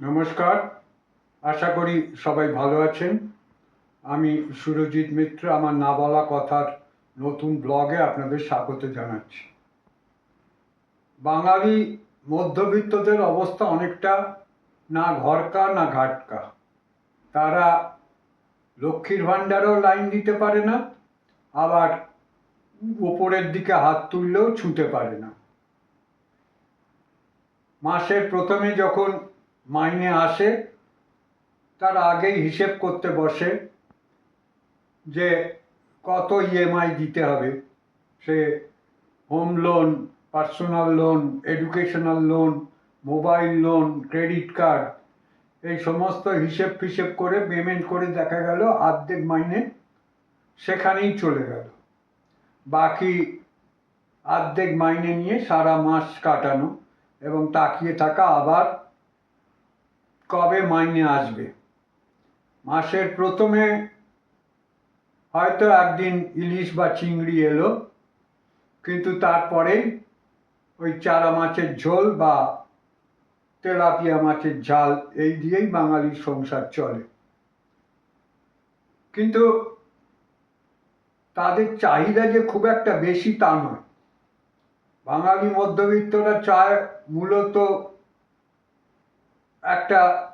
নমস্কার। আশা করি সবাই ভালো আছেন। আমি সুরজিৎ মিত্র, আমার না বলা কথার নতুন ব্লগে আপনাদের স্বাগত জানাচ্ছি। বাঙালি মধ্যবিত্তদের অবস্থা অনেকটা না ঘরকা, না ঘাটকা। তারা লক্ষ্মীর ভাণ্ডারও লাইন দিতে পারে না, আবার ওপরের দিকে হাত তুললেও ছুঁতে পারে না। মাসের প্রথমে যখন মাইনে আসে, তার আগেই হিসেব করতে বসে যে কত ইএমআই দিতে হবে। সে home loan personal loan educational loan mobile loan credit card এই সমস্ত হিসেব ফিসেব করে পেমেন্ট করে দেখা গেল অর্ধেক মাইনে সেখানেই চলে গেল। বাকি অর্ধেক মাইনে নিয়ে সারা মাস কাটানো এবং তাকিয়ে থাকা আবার কবে মাইনে আসবে? মাসের প্রথমে হয়তো একদিন ইলিশ বা চিংড়ি এলো, কিন্তু তারপরেই ওই চারা মাছের ঝোল বা তেলাপিয়া মাছের ঝাল এই দিয়েই বাঙালির সংসার চলে। কিন্তু তাদের চাহিদা যে খুব একটা বেশি তা নয়। বাঙালি মধ্যবিত্তরা চায় মূলত একটা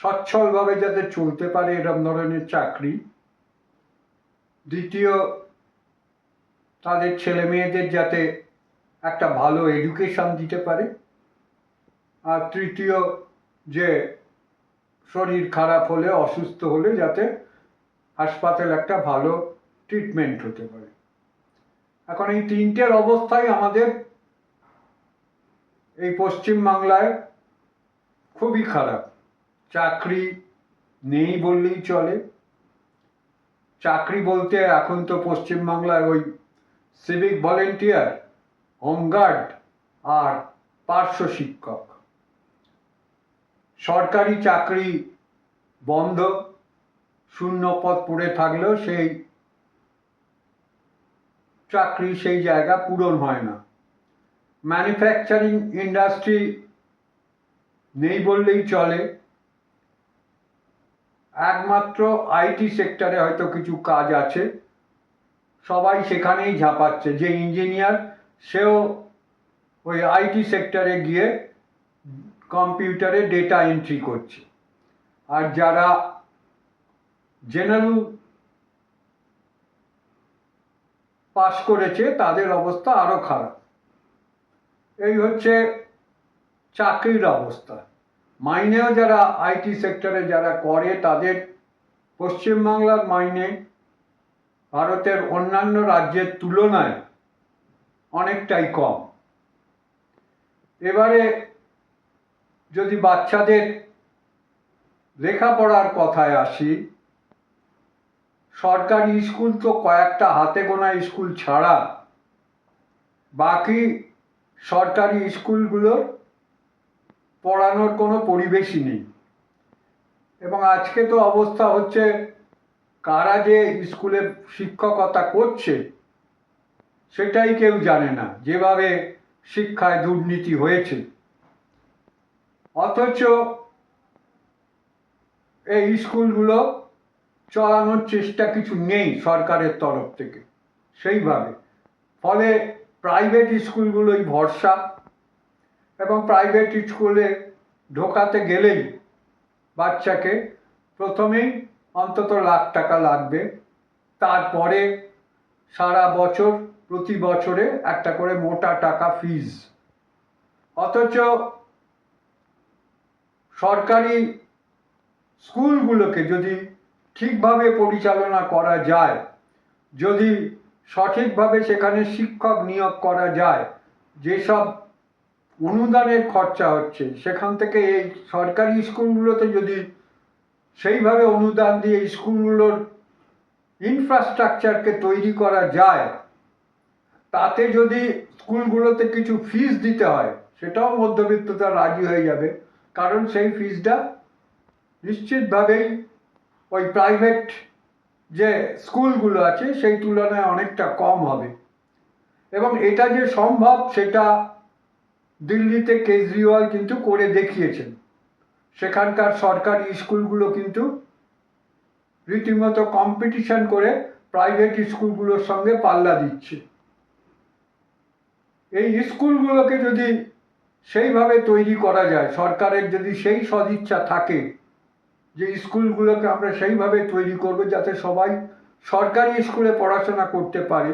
সচ্ছলভাবে যাতে চলতে পারে এরম ধরনের চাকরি। দ্বিতীয়, তাদের ছেলে মেয়েদের যাতে একটা ভালো এডুকেশন দিতে পারে। আর তৃতীয়, যে শরীর খারাপ হলে, অসুস্থ হলে যাতে হাসপাতাল একটা ভালো ট্রিটমেন্ট হতে পারে। এখন এই তিনটের অবস্থাই আমাদের এই পশ্চিমবাংলায় খুবই খারাপ। চাকরি নেই বললেই চলে। চাকরি বলতে এখন তো পশ্চিমবাংলায় ওই সিভিক ভলেন্টিয়ার হোমগার্ড আর পার্শ্ব শিক্ষক। সরকারি চাকরি বন্ধ, শূন্য পদ পড়ে থাকলেও সেই চাকরি সেই জায়গা পূরণ হয় না। ম্যানুফ্যাকচারিং ইন্ডাস্ট্রি নেই বললেই চলে। একমাত্র আইটি সেক্টরে হয়তো কিছু কাজ আছে। সবাই সেখানেই ঝাঁপাচ্ছে। যে ইঞ্জিনিয়ার, সেও ওই আইটি সেক্টরে গিয়ে কম্পিউটারে ডেটা এন্ট্রি করছে। আর যারা জেনারেল পাস করেছে, তাদের অবস্থা আরও খারাপ। এই হচ্ছে চাকরির অবস্থা। মাইনেও যারা আইটি সেক্টরে যারা করে, তাদের পশ্চিমবাংলার মাইনে ভারতের অন্যান্য রাজ্যের তুলনায় অনেকটাই কম। এবারে যদি বাচ্চাদের লেখাপড়ার কথায় আসি, সরকারি স্কুল তো কয়েকটা হাতে গোনা স্কুল ছাড়া বাকি সরকারি স্কুলগুলোর পড়ানোর কোনো পরিবেশই নেই। এবং আজকে তো অবস্থা হচ্ছে, কারা যে স্কুলে শিক্ষকতা করছে, সেটাই কেউ জানে না, যেভাবে শিক্ষায় দুর্নীতি হয়েছে। অথচ এই স্কুলগুলো চলানোর চেষ্টা কিছু নেই সরকারের তরফ থেকে, সেইভাবে। ফলে প্রাইভেট স্কুলগুলোই ভরসা। এবং প্রাইভেট স্কুলে ঢোকাতে গেলেই বাচ্চাকে প্রথমেই অন্তত লাখ টাকা লাগবে। তারপরে সারা বছর, প্রতি বছরে একটা করে মোটা টাকা ফিজ অথচ সরকারি স্কুলগুলোকে যদি ঠিকভাবে পরিচালনা করা যায়, যদি সঠিকভাবে সেখানে শিক্ষক নিয়োগ করা যায়, যেসব অনুদানের খরচা হচ্ছে। সেখান থেকে এই সরকারি স্কুলগুলোতে যদি সেইভাবে অনুদান দিয়ে স্কুলগুলোর ইনফ্রাস্ট্রাকচারকে তৈরি করা যায়, তাতে যদি স্কুলগুলোতে কিছু ফিস দিতে হয়, সেটাও মধ্যবিত্ততা রাজি হয়ে যাবে। কারণ সেই ফিসটা নিশ্চিতভাবেই ওই প্রাইভেট যে স্কুলগুলো আছে, সেই তুলনায় অনেকটা কম হবে। এবং এটা যে সম্ভব, সেটা দিল্লিতে কেজরিওয়াল কিন্তু করে দেখিয়েছেন। সেখানকার সরকারি স্কুলগুলো কিন্তু রীতিমতো কম্পিটিশন করে প্রাইভেট স্কুলগুলোর সঙ্গে পাল্লা দিচ্ছে। এই স্কুলগুলোকে যদি সেইভাবে তৈরি করা যায়, সরকারের যদি সেই সদিচ্ছা থাকে যে স্কুলগুলোকে আমরা সেইভাবে তৈরি করব যাতে সবাই সরকারি স্কুলে পড়াশোনা করতে পারে,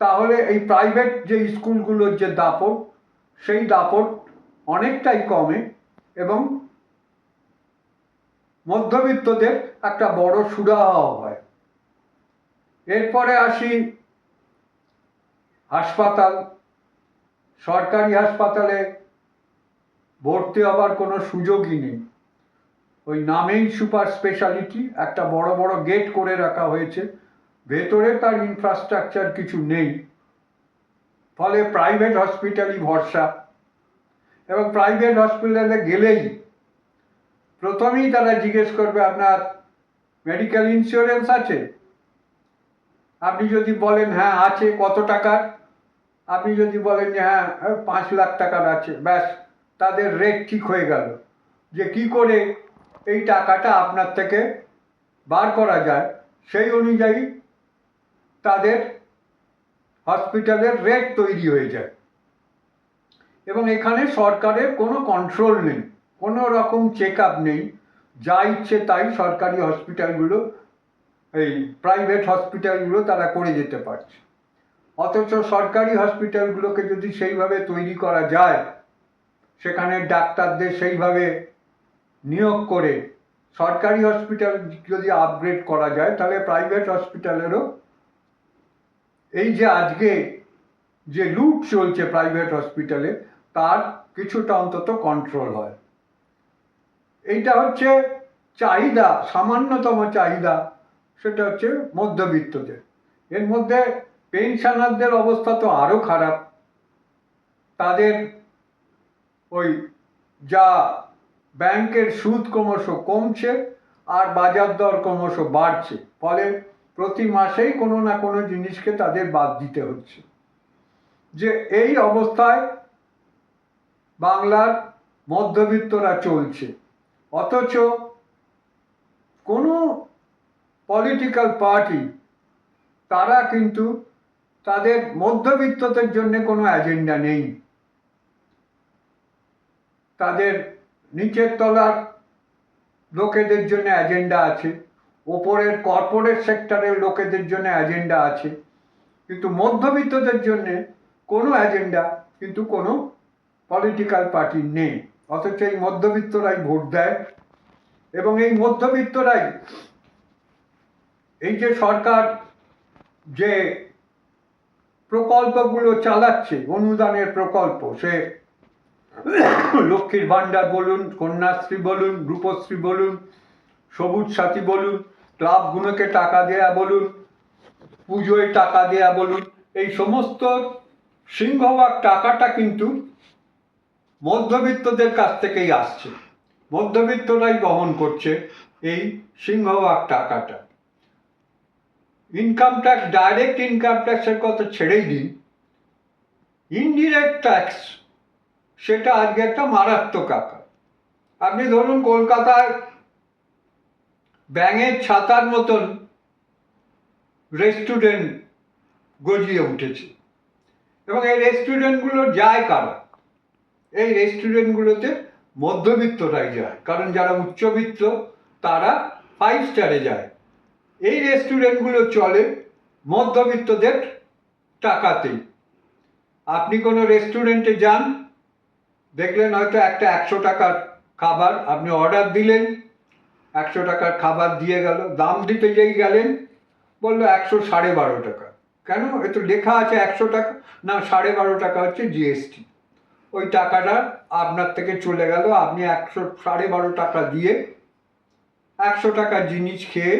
তাহলে এই প্রাইভেট যে স্কুলগুলোর যে দাপট সেই দাপট অনেকটাই কমে এবং মধ্যবিত্তদের একটা বড় সুরাহা হয়। এরপরে আসি হাসপাতাল। সরকারি হাসপাতালে ভর্তি হবার কোনো সুযোগই নেই। ওই নামেই সুপার স্পেশালিটি, একটা বড় বড় গেট করে রাখা হয়েছে। ভেতরে তার ইনফ্রাস্ট্রাকচার কিছু নেই। ফলে প্রাইভেট হসপিটালই ভরসা। এবং প্রাইভেট হসপিটালে গেলেই প্রথমেই তারা জিজ্ঞেস করবে, আপনার মেডিকেল ইন্স্যুরেন্স আছে? আপনি যদি বলেন হ্যাঁ আছে, কত টাকার? আপনি যদি বলেন যে হ্যাঁ পাঁচ লাখ টাকার আছে। ব্যাস, তাদের রেট ঠিক হয়ে গেল। যে কি করে এই টাকাটা আপনার থেকে বার করা যায়, সেই অনুযায়ী তাদের হসপিটালের রেট তৈরি হয়ে যায়। এবং এখানে সরকারের কোনো কন্ট্রোল নেই, কোনো রকম চেক আপ নেই। যা ইচ্ছে তাই সরকারি হসপিটালগুলো, এই প্রাইভেট হসপিটালগুলো তারা করে যেতে পারছে। অথচ সরকারি হসপিটালগুলোকে যদি সেইভাবে তৈরি করা যায়, সেখানে ডাক্তারদের সেইভাবে নিয়োগ করে সরকারি হসপিটাল যদি আপগ্রেড করা যায়, তাহলে প্রাইভেট হসপিটালেরও এই যে আজকে যে লুট চলছে প্রাইভেট হসপিটালে তার কিছুটা অন্তত কন্ট্রোল হয়। এইটা হচ্ছে চাহিদা, সামান্যতম চাহিদা, সেটা হচ্ছে মধ্যবিত্তদের। এর মধ্যে পেনশনারদের অবস্থা তো আরও খারাপ। তাদের ওই যা ব্যাংকের সুদ ক্রমশ কমছে আর বাজার দর ক্রমশ বাড়ছে। ফলে প্রতি মাসেই কোনো না কোনো জিনিসকে তাদের বাদ দিতে হচ্ছে। যে এই অবস্থায় বাংলার মধ্যবিত্তরা চলছে। অথচ কোনো পলিটিক্যাল পার্টি তারা কিন্তু তাদের মধ্যবিত্তদের জন্য কোনো এজেন্ডা নেই। তাদের নিচের তলার লোকেদের জন্য এজেন্ডা আছে। ওপরের কর্পোরেট সেক্টরের লোকেদের জন্য এজেন্ডা আছে। কিন্তু মধ্যবিত্তদের জন্য কোনো এজেন্ডা কিন্তু কোনো পলিটিক্যাল পার্টি নেই। অথচ এই মধ্যবিত্তরাই ভোট দেয়। এবং এই মধ্যবিত্তরাই এই যে সরকার যে প্রকল্পগুলো চালাচ্ছে, অনুদানের প্রকল্প, সে লক্ষ্মীর ভাণ্ডার বলুন, কন্যাশ্রী বলুন, রূপশ্রী বলুন, সবুজ সাথী বলুন ক্লাবগুলোকে টাকা দেয়া বলুন, পুজোয় টাকা দেয়া বলুন, এই সমস্ত সিংহভাগ টাকাটা কিন্তু মধ্যবিত্তদের কাছ থেকেই আসছে। মধ্যবিত্তরাই বহন করছে এই সিংহভাগ টাকাটা। ইনকাম ট্যাক্স ডাইরেক্ট ইনকাম ট্যাক্সের কথা ছেড়েই দিন। ইনডিরেক্ট ট্যাক্স সেটা আজকে একটা মারাত্মক আকার। আপনি ধরুন কলকাতায় ব্যাঙের ছাতার মতন রেস্টুরেন্ট গজিয়ে উঠেছে। এবং এই রেস্টুরেন্টগুলো যায় কারা? এই রেস্টুরেন্টগুলোতে মধ্যবিত্তরাই যায়, কারণ যারা উচ্চবিত্ত তারা ফাইভ স্টারে যায়। এই রেস্টুরেন্টগুলো চলে মধ্যবিত্তদের টাকাতেই। আপনি কোনো রেস্টুরেন্টে যান, দেখলেন হয়তো একটা একশো টাকার খাবার আপনি অর্ডার দিলেন একশো টাকার খাবার দিয়ে গেল, দাম দিতে যেই গেলেন, বলল একশো সাড়ে বারো টাকা। কেন? এ তো লেখা আছে একশো টাকা। না, সাড়ে বারো টাকা হচ্ছে জিএসটি ওই টাকাটা আপনার থেকে চলে গেল, আপনি একশো সাড়ে বারো টাকা দিয়ে একশো টাকা জিনিস খেয়ে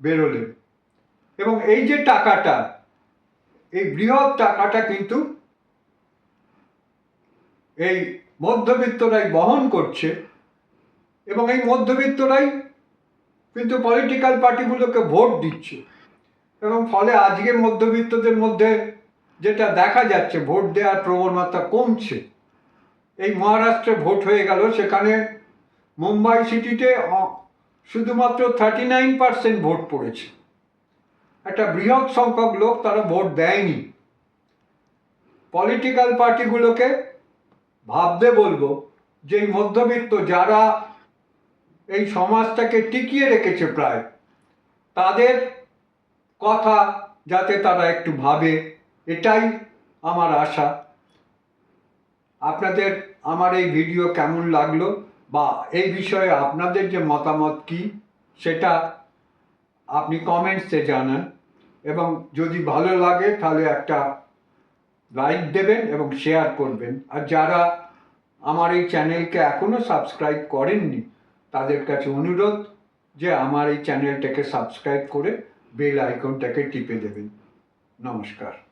বেরোলেন। এবং এই যে টাকাটা, এই বৃহৎ টাকাটা কিন্তু এই মধ্যবিত্তরাই বহন করছে এবং এই মধ্যবিত্তরাই কিন্তু পলিটিক্যাল পার্টিগুলোকে ভোট দিচ্ছে। এবং ফলে আজকে মধ্যবিত্তদের মধ্যে যেটা দেখা যাচ্ছে, ভোট দেওয়ার প্রবণতা কমছে। এই মহারাষ্ট্রে ভোট হয়ে গেল, সেখানে মুম্বাই সিটিতে শুধুমাত্র থার্টি নাইন পার্সেন্ট ভোট পড়েছে। একটা বৃহৎ সংখ্যক লোক তারা ভোট দেয়নি। পলিটিক্যাল পার্টিগুলোকে ভাবতে বলব যে মধ্যবিত্ত যারা এই সমাজটাকে টিকিয়ে রেখেছে প্রায়। তাদের কথা যাতে তারা একটু ভাবে, এটাই আমার আশা। আপনাদের, আমার এই ভিডিও কেমন লাগল বা এই বিষয়ে আপনাদের যে মতামত কি, সেটা আপনি কমেন্টসে জানান এবং যদি ভালো লাগে তাহলে একটা লাইক দেবেন এবং শেয়ার করবেন। আর যারা আমার এই চ্যানেলকে এখনও সাবস্ক্রাইব করেননি তাদের কাছে অনুরোধ যে আমার এই চ্যানেলটাকে সাবস্ক্রাইব করে বেল আইকনটাকে টিপে দেবেন। নমস্কার।